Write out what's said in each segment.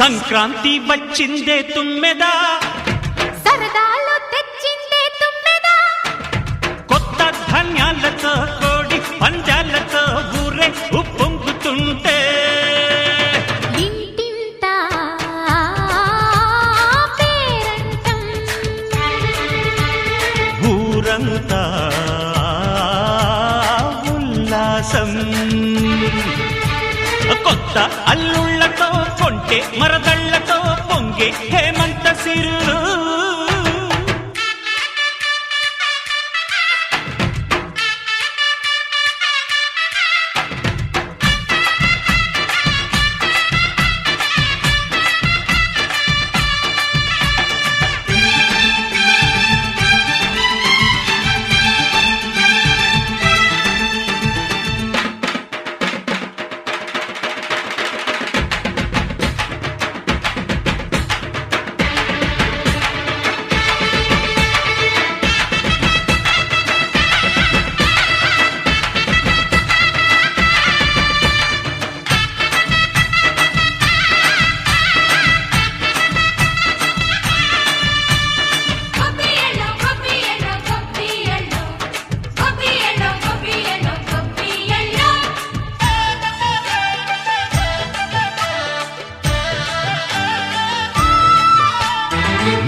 సంక్రాంతి వచ్చిందే తుమ్మెదా. సరదాలు తెచ్చిందే తుమ్మెదా. కొత్త ధాన్యాలతో కోడి పంజాలతో ఊరే ఉప్పొంగుతుంటే. ఊరంతా ఉల్లాసం. కొత్త అల్లుళ్ళతో కొంటే మరదళ్ళతో పొంగే హేమంత సిరులు.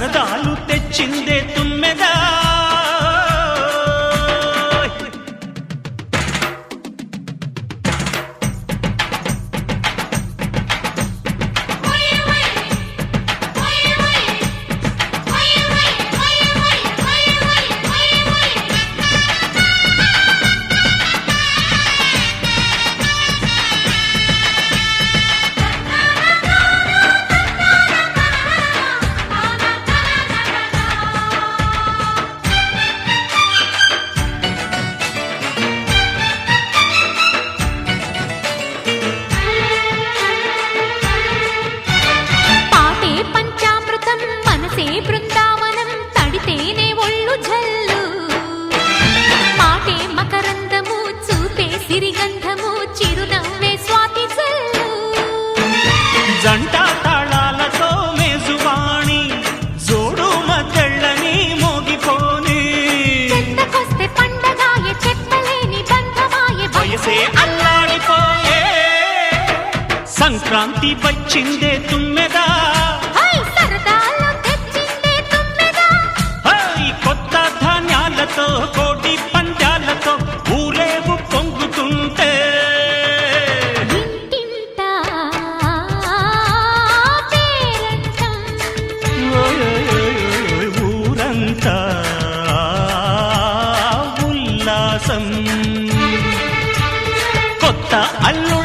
సరదాలు తెచ్చిందే వయసే అల్లాడిపోయే. సంక్రాంతి వచ్చిందే తుమ్మెదా. కొత్త ధాన్యాలతో కోటి పంజాలతో ఊరేగు పొంగుతుంటే. ఊరంతా ఉల్లాసం. కొత్త అల్లు